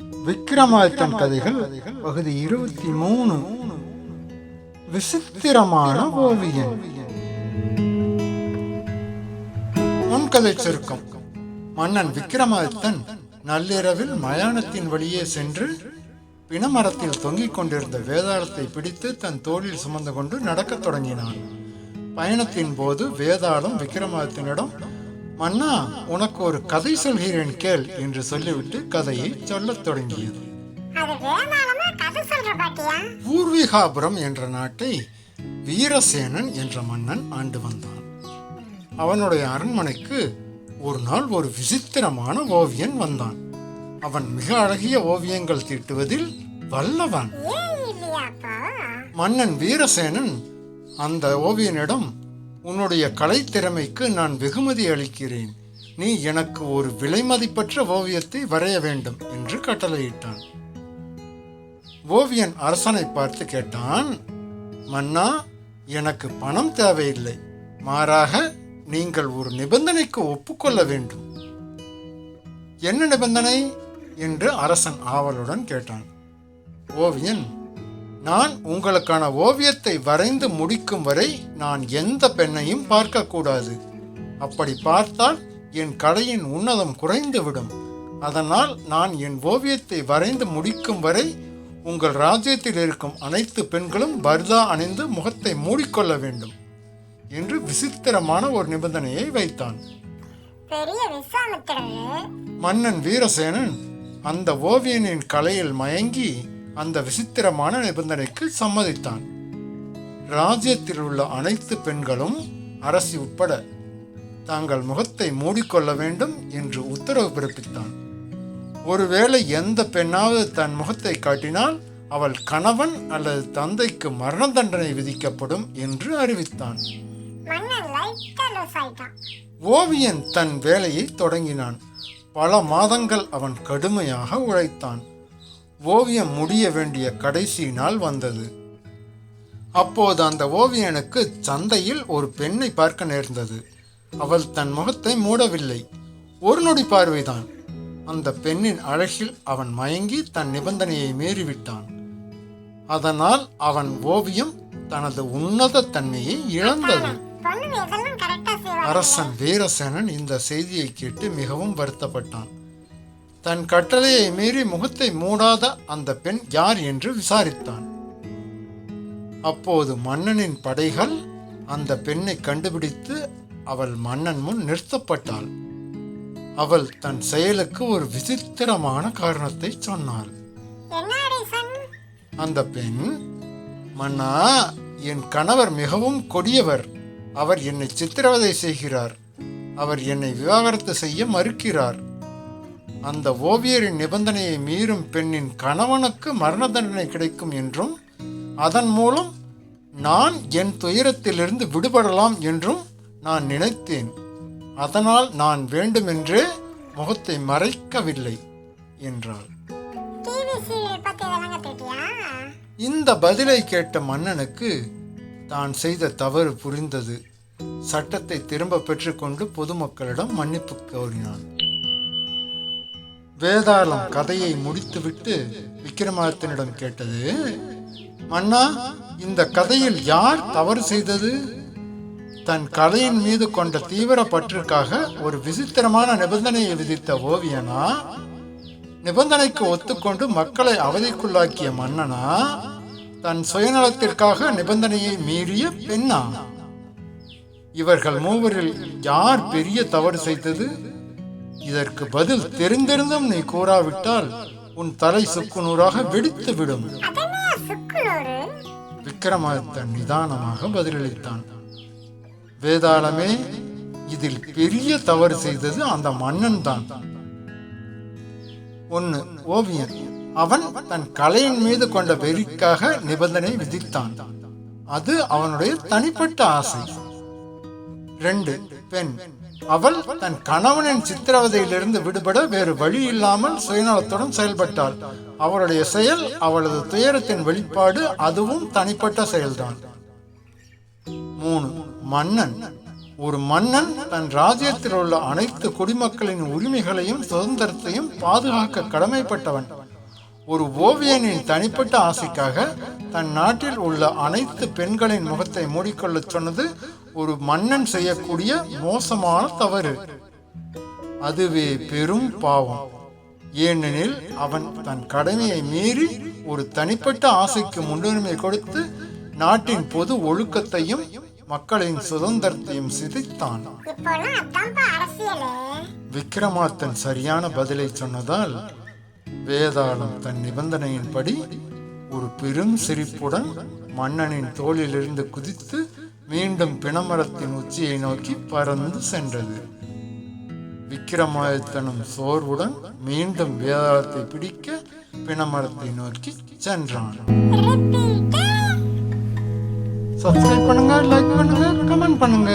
விக்ரமாதித்தன் கதைகள் பகுதி இருபத்தி மூணு. விசித்திரமான ஓவியம் முன்கதை சுருக்கம். மன்னன் விக்ரமாதித்தன் நள்ளிரவில் மயானத்தின் வழியே சென்று பிணமரத்தில் தொங்கிக் கொண்டிருந்த வேதாளத்தை பிடித்து தன் தோளில் சுமந்து கொண்டு நடக்கத் தொடங்கினான். பயணத்தின் போது வேதாளம் விக்ரமாதித்தனிடம் மன்னா உனக்கு ஒரு கதை சொல்கிறேன் கேள் என்று சொல்லிவிட்டு கதையை சொல்லத் தொடங்கியது. பூர்விகாபுரம் என்ற நாட்டை வீரசேனன் என்ற மன்னன் ஆண்டு வந்தான். அவனுடைய அரண்மனைக்கு ஒரு நாள் ஒரு விசித்திரமான ஓவியன் வந்தான். அவன் மிக அழகிய ஓவியங்கள் தீட்டுவதில் வல்லவன். மன்னன் வீரசேனன் அந்த ஓவியனிடம் உன்னுடைய கலைத்திறமைக்கு நான் வெகுமதி அளிக்கிறேன். நீ எனக்கு ஒரு விலைமதிப்பற்ற ஓவியத்தை வரைய வேண்டும் என்று கட்டளையிட்டான். ஓவியன் அரசனை பார்த்து கேட்டான் மன்னா எனக்கு பணம் தேவையில்லை. மாறாக நீங்கள் ஒரு நிபந்தனைக்கு ஒப்புக்கொள்ள வேண்டும். என்ன நிபந்தனை? என்று அரசன் ஆவலுடன் கேட்டான். ஓவியன் நான் உங்களுக்கான ஓவியத்தை வரைந்து முடிக்கும் வரை நான் எந்த பெண்ணையும் பார்க்கக்கூடாது. அப்படி பார்த்தால் என் கலையின் உன்னதம் குறைந்துவிடும். அதனால் நான் என் ஓவியத்தை வரைந்து முடிக்கும் வரை உங்கள் ராஜ்யத்தில் இருக்கும் அனைத்து பெண்களும் பர்தா அணிந்து முகத்தை மூடிக்கொள்ள வேண்டும் என்று விசித்திரமான ஒரு நிபந்தனையை வைத்தான். மன்னன் வீரசேனன் அந்த ஓவியனின் கலையில் மயங்கி அந்த விசித்திரமான நிபந்தனைக்கு சம்மதித்தான். ராஜ்யத்தில் உள்ள அனைத்து பெண்களும் அரசி உட்பட தாங்கள் முகத்தை மூடிக்கொள்ள வேண்டும் என்று உத்தரவு பிறப்பித்தான். ஒருவேளை எந்த பெண்ணாவது தன் முகத்தை காட்டினால் அவள் கணவன் அல்லது தந்தைக்கு மரண தண்டனை விதிக்கப்படும் என்று அறிவித்தான். ஓவியன் தன் வேலையை தொடங்கினான். பல மாதங்கள் அவன் கடுமையாக உழைத்தான். ஓவியம் முடிய வேண்டிய கடைசி நாள் வந்தது. அப்போது அந்த ஓவியனுக்கு சந்தையில் ஒரு பெண்ணை பார்க்க நேர்ந்தது. அவள் தன் முகத்தை மூடவில்லை. ஒரு நொடி பார்வைதான். அந்த பெண்ணின் அழகில் அவன் மயங்கி தன் நிபந்தனையை மீறிவிட்டான். அதனால் அவன் ஓவியம் தனது உன்னத தன்மையை இழந்தது. அரசன் வீரசேனன் இந்த செய்தியை கேட்டு மிகவும் வருத்தப்பட்டான். தன் கட்டளையை மீறி முகத்தை மூடாத அந்த பெண் யார் என்று விசாரித்தான். அப்போது மன்னனின் படைகள் அந்த பெண்ணை கண்டுபிடித்து அவள் மன்னன் முன் நிறுத்தப்பட்டாள். அவள் தன் செயலுக்கு ஒரு விசித்திரமான காரணத்தை சொன்னாள். அந்த பெண் மன்னா என் கணவர் மிகவும் கொடியவர். அவர் என்னை சித்திரவதை செய்கிறார். அவர் என்னை விவாகரத்து செய்ய மறுக்கிறார். அந்த ஓவியரின் நிபந்தனையை மீறும் பெண்ணின் கணவனுக்கு மரண தண்டனை கிடைக்கும் என்றும் அதன் மூலம் நான் என் துயரத்திலிருந்து விடுபடலாம் என்றும் நான் நினைத்தேன். அதனால் நான் வேண்டுமென்றே முகத்தை மறைக்கவில்லை என்றாள். இந்த பதிலை கேட்ட மன்னனுக்கு தான் செய்த தவறு புரிந்தது. சட்டத்தை திரும்ப பெற்றுக்கொண்டு பொதுமக்களிடம் மன்னிப்பு கோரினான். வேதாளம் கதையை முடித்துவிட்டு விக்ரமாதித்தனிடம் கேட்டது மன்னா இந்த கதையில் யார் தவறு செய்தது? தன் கலையின் மீது கொண்ட தீவிர பற்றிற்காக ஒரு விசித்திரமான நிபந்தனையை விதித்த ஓவியனா? நிபந்தனைக்கு ஒத்துக்கொண்டு மக்களை அவதிக்குள்ளாக்கிய மன்னனா? தன் சுயநலத்திற்காக நிபந்தனையை மீறிய பெண்ணா? இவர்கள் மூவரில் யார் பெரிய தவறு செய்தது? இதற்கு பதில் தெரிந்திருந்தும் நீ கூறாவிட்டால் உன் தலை சுக்குநூறாக வெடித்து விடும் விக்ரமாதித்தன் நிதானமாக பதிலளித்தான். வேதாளமே இதில் பெரிய தவறு செய்தது அந்த மன்னன் தான். ஒன்னு ஓவியன். அவன் தன் கலையின் மீது கொண்ட வெறிக்காக நிபந்தனை விதித்தான். அது அவனுடைய தனிப்பட்ட ஆசை. ரெண்டு பெண். அவள் தன் கணவனின் சித்திரவதையிலிருந்து விடுபட வேறு வழி இல்லாமல் சுயநலத்துடன் செயல்பட்டாள். அவளுடைய செயல் அவளது துயரத்தின் வெளிப்பாடு அதுவும் தனிப்பட்ட செயல்தான். மூணு மன்னன். ஒரு மன்னன் தன் ராஜ்யத்தில் உள்ள அனைத்து குடிமக்களின் உரிமைகளையும் சுதந்திரத்தையும் பாதுகாக்க கடமைப்பட்டவன். ஒரு ஓவியனின் தனிப்பட்ட ஆசைக்காக தன் நாட்டில் உள்ள அனைத்து பெண்களின் முகத்தை மூடிக்கொள்ளச் சொன்னது ஒரு மன்னன் செய்யக்கூடிய மோசமான தவறு. அதுவே பெரும் பாவம். ஏனெனில் அவன் தன் கடமையை மீறி ஒரு தனிப்பட்ட ஆசைக்கு முன்னுரிமை கொடுத்து நாட்டின் பொது ஒழுக்கத்தையும் மக்களின் சுதந்திரத்தையும் சிதைத்தான். விக்ரமார்த்தன் சரியான பதிலை சொன்னதால் வேதாளம் தன் நிபந்தனையின்படி ஒரு பெரும் சிரிப்புடன் மன்னனின் தோளிலிருந்து குதித்து மீண்டும் பிணமரத்தின் உச்சியை நோக்கி பறந்து சென்றது. விக்ரமாதித்தனும் சோர்வுடன் மீண்டும் வேதாளத்தை பிடிக்க பிணமரத்தை நோக்கி சென்றான். சப்ஸ்கிரைப் பண்ணுங்க லைக் பண்ணுங்க கமெண்ட் பண்ணுங்க.